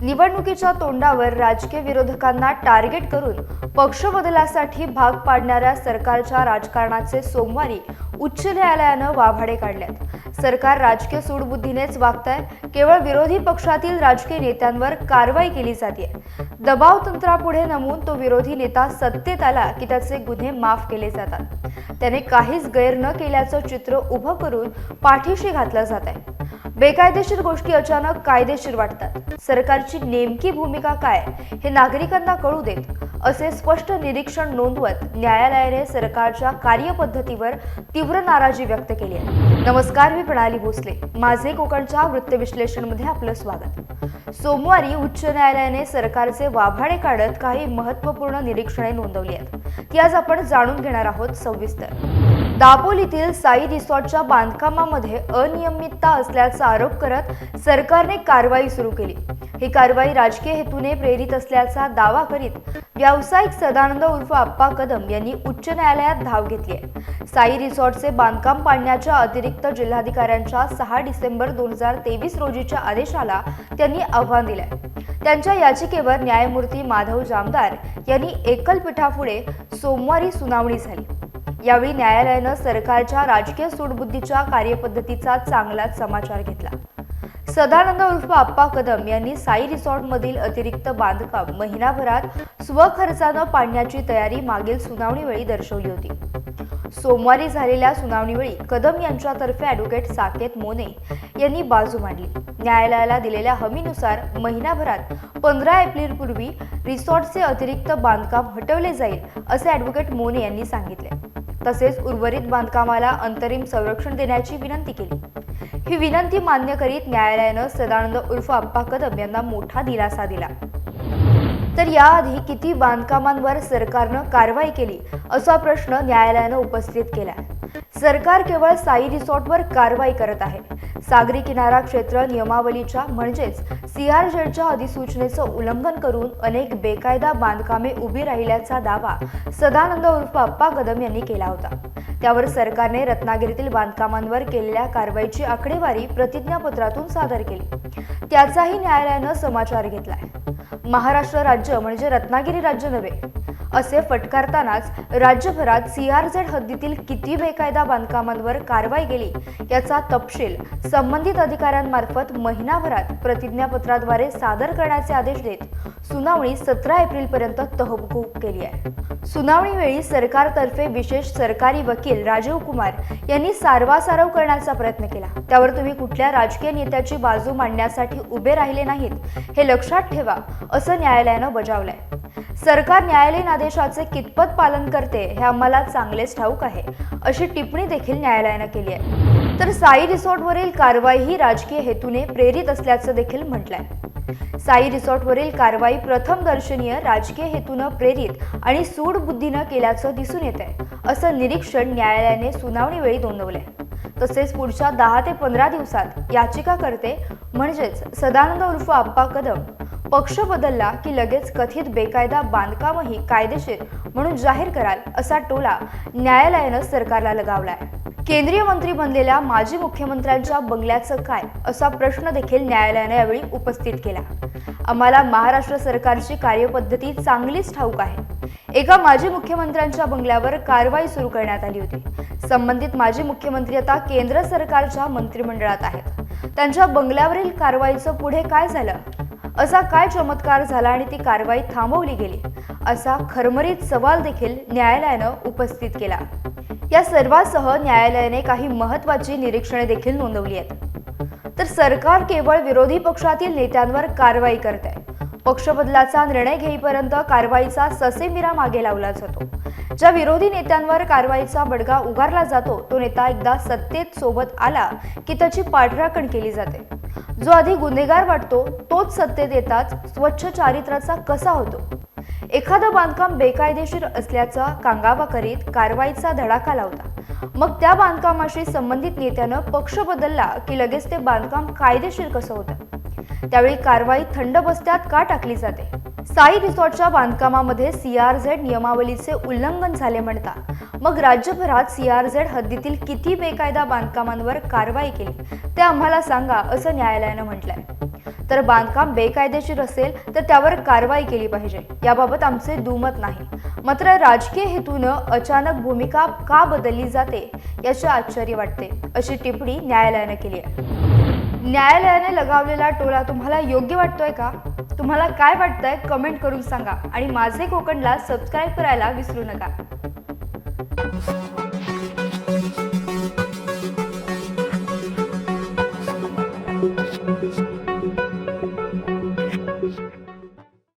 निवडणुकीच्या तोंडावर राजकीय विरोधकांना टार्गेट करून पक्ष बदलासाठी भाग पाडणाऱ्या सरकारच्या राजकारणाचे सोमवारी उच्च न्यायालयानं वाभाडे काढल्यात सरकार राजकीय सूडबुद्धीनेच वागताय केवळ विरोधी पक्षातील राजकीय नेत्यांवर कारवाई केली जाते दबाव तंत्रापुढे नमून तो विरोधी नेता सत्तेत आला की त्याचे गुन्हे माफ केले जातात. त्याने काहीच गैर न केल्याचं चित्र उभं करून पाठीशी घातलं जात आहे बेकायदेशीर गोष्टी अचानक कायदेशीर वाटतात. सरकारची नेमकी भूमिका काय हे नागरिकांना कळू देत असे स्पष्ट निरीक्षण नोंदवत न्यायालयाने सरकारच्या कार्यपद्धतीवर तीव्र नाराजी व्यक्त केली आहे. नमस्कार मी प्रणाली भोसले. माझे कोकणच्या वृत्तविश्लेषणमध्ये आपलं स्वागत. सोमवारी उच्च न्यायालयाने सरकारचे वाभाडे काढत काही महत्त्वपूर्ण निरीक्षणे नोंदवली आहेत. ती आज आपण जाणून घेणार आहोत सविस्तर. दापोलीतील साई रिसॉर्टच्या बांधकामामध्ये अनियमितता असल्याचा आरोप करत सरकारने कारवाई सुरू केली. ही कारवाई राजकीय हेतूने प्रेरित असल्याचा दावा करीत व्यावसायिक सदानंद उर्फ आप्पा कदम यांनी उच्च न्यायालयात धाव घेतली आहे साई रिसॉर्टचे बांधकाम पाडण्याच्या अतिरिक्त जिल्हाधिकाऱ्यांच्या सहा डिसेंबर दोन हजार तेवीस रोजीच्या आदेशाला त्यांनी आव्हान दिलंय. त्यांच्या याचिकेवर न्यायमूर्ती माधव जामदार यांनी एकल पीठापुढे सोमवारी सुनावणी झाली. यावेळी न्यायालयानं सरकारच्या राजकीय सूडबुद्धीच्या कार्यपद्धतीचा चांगलाच समाचार घेतला. सदानंद उर्फ आप्पा कदम यांनी साई रिसॉर्टमधील अतिरिक्त बांधकाम महिनाभरात स्वखर्चानं पाडण्याची तयारी मागील सुनावणीवेळी दर्शवली होती. सोमवारी झालेल्या सुनावणीवेळी कदम यांच्यातर्फे ॲडव्होकेट साकेत मोने यांनी बाजू मांडली. न्यायालयाला दिलेल्या हमीनुसार महिनाभरात पंधरा एप्रिलपूर्वी रिसॉर्टचे अतिरिक्त बांधकाम हटवले जाईल असे ॲडव्होकेट मोने यांनी सांगितले. तसेच उर्वरित बांधकामाला अंतरिम संरक्षण देण्याची विनंती केली. ही विनंती मान्य करीत न्यायालयानं सदानंद उर्फ अप्पा कदम यांना मोठा दिलासा दिला. तर याआधी किती बांधकामांवर सरकारनं कारवाई केली असा प्रश्न न्यायालयानं उपस्थित केला. सरकार केवळ साई रिसॉर्टवर कारवाई करत आहे. सागरी किनारा क्षेत्र नियमावलीच्या म्हणजेच सीआरझेडच्या अधिसूचनेचं उल्लंघन करून अनेक बेकायदा बांधकामे उभी राहिल्याचा दावा सदानंद उर्फ अप्पा कदम यांनी केला होता. त्यावर सरकारने रत्नागिरीतील बांधकामांवर केलेल्या कारवाईची आकडेवारी प्रतिज्ञापत्रातून सादर केली. त्याचाही न्यायालयानं समाचार घेतलाय. महाराष्ट्र राज्य म्हणजे रत्नागिरी राज्य नव्हे असे फटकारतानाच राज्यभरात सीआरझेड हद्दीतील किती बेकायदा बांधकामांवर कारवाई केली याचा तपशील संबंधित अधिकाऱ्यांमार्फत महिनाभरात प्रतिज्ञापत्राद्वारे सादर करण्याचे आदेश देत सुनावणी सतरा एप्रिलपर्यंत तहकूब केली आहे. सुनावणीवेळी सरकारतर्फे विशेष सरकारी वकील राजीव कुमार यांनी सारवासारव करण्याचा प्रयत्न केला. त्यावर तुम्ही कुठल्या राजकीय नेत्याची बाजू मांडण्यासाठी उभे राहिले नाहीत हे लक्षात ठेवा असं न्यायालयानं बजावलंय. सरकार न्यायालयीन आदेशाचे कितपत पालन करते हे आम्हाला चांगलेच ठाऊक आहे. अशी टिप्पणी देखील न्यायालयानं केली आहे. तर साई रिसॉर्टवरील कारवाई ही राजकीय हेतूने प्रेरित असल्याचं देखील म्हटलंय. साई रिसॉर्टवरील कारवाई प्रथम दर्शनीय राजकीय हेतूनं प्रेरित आणि सूडबुद्धीनं केल्याचं दिसून येत आहे असं निरीक्षण न्यायालयाने सुनावणीवेळी नोंदवलंय. तसेच पुढच्या दहा ते पंधरा दिवसात याचिकाकर्ते म्हणजेच सदानंद उर्फ आप्पा कदम पक्ष बदलला की लगेच कथित बेकायदा बांधकामही कायदेशीर म्हणून जाहीर कराल असा टोला न्यायालयानं सरकारला लगावलाय. केंद्रीय मंत्री बनलेल्या माजी मुख्यमंत्र्यांच्या बंगल्याचं काय असा प्रश्न देखील न्यायालयानं यावेळी उपस्थित केला. आम्हाला महाराष्ट्र सरकारची कार्यपद्धती चांगलीच ठाऊक आहे. एका माजी मुख्यमंत्र्यांच्या बंगल्यावर कारवाई सुरू करण्यात आली होती. संबंधित माजी मुख्यमंत्री आता केंद्र सरकारच्या मंत्रिमंडळात आहेत. त्यांच्या बंगल्यावरील कारवाईचं पुढे काय झालं? असा काय चमत्कार झाला आणि ती कारवाई थांबवली गेली? असा खरमरीत सवाल देखील न्यायालयानं उपस्थित केला. या सर्वासह न्यायालयाने काही महत्वाची निरीक्षणे देखील नोंदवली आहेत. तर सरकार केवळ विरोधी पक्षातील नेत्यांवर कारवाई करत आहे पक्षबदलाचा निर्णय घेईपर्यंत कारवाईचा ससेमिरा मागे लावला जातो ज्या विरोधी नेत्यांवर कारवाईचा बडगा उगारला जातो तो नेता एकदा सत्तेत सोबत आला की त्याची पाठराखण केली जाते. जो आधी गुन्हेगार वाटतो तोच सत्तेत येताच स्वच्छ चारित्र्याचा कसा होतो? एखादं बांधकाम बेकायदेशीर असल्याचा कांगावा करीत कारवाईचा धडाका लावता. मग त्या बांधकामाशी संबंधित नेत्यानं पक्ष बदलला की लगेच ते बांधकाम कायदेशीर कसं होतं? त्यावेळी कारवाई थंड बस्त्यात का टाकली जाते? साई रिसॉर्टच्या बांधकामामध्ये सीआरझेड नियमावलीचे उल्लंघन झाले म्हणता मग राज्यभरात सीआरझेड हद्दीतील किती बेकायदा बांधकामांवर कारवाई केली ते आम्हाला सांगा असं न्यायालयानं म्हटलंय. तर बांधकाम बेकायदेशीर असेल तर त्यावर कारवाई केली पाहिजे याबाबत आमचे दुमत नाही. मात्र राजकीय हेतूनं अचानक भूमिका का बदलली जाते याचे आश्चर्य वाटते अशी टिप्पणी न्यायालयानं केली आहे. न्यायालयाने लगावलेला टोला तुम्हाला योग्य वाटतोय का? तुम्हाला काय वाटतंय कमेंट करून सांगा आणि माझे कोकणला सबस्क्राईब करायला विसरू नका.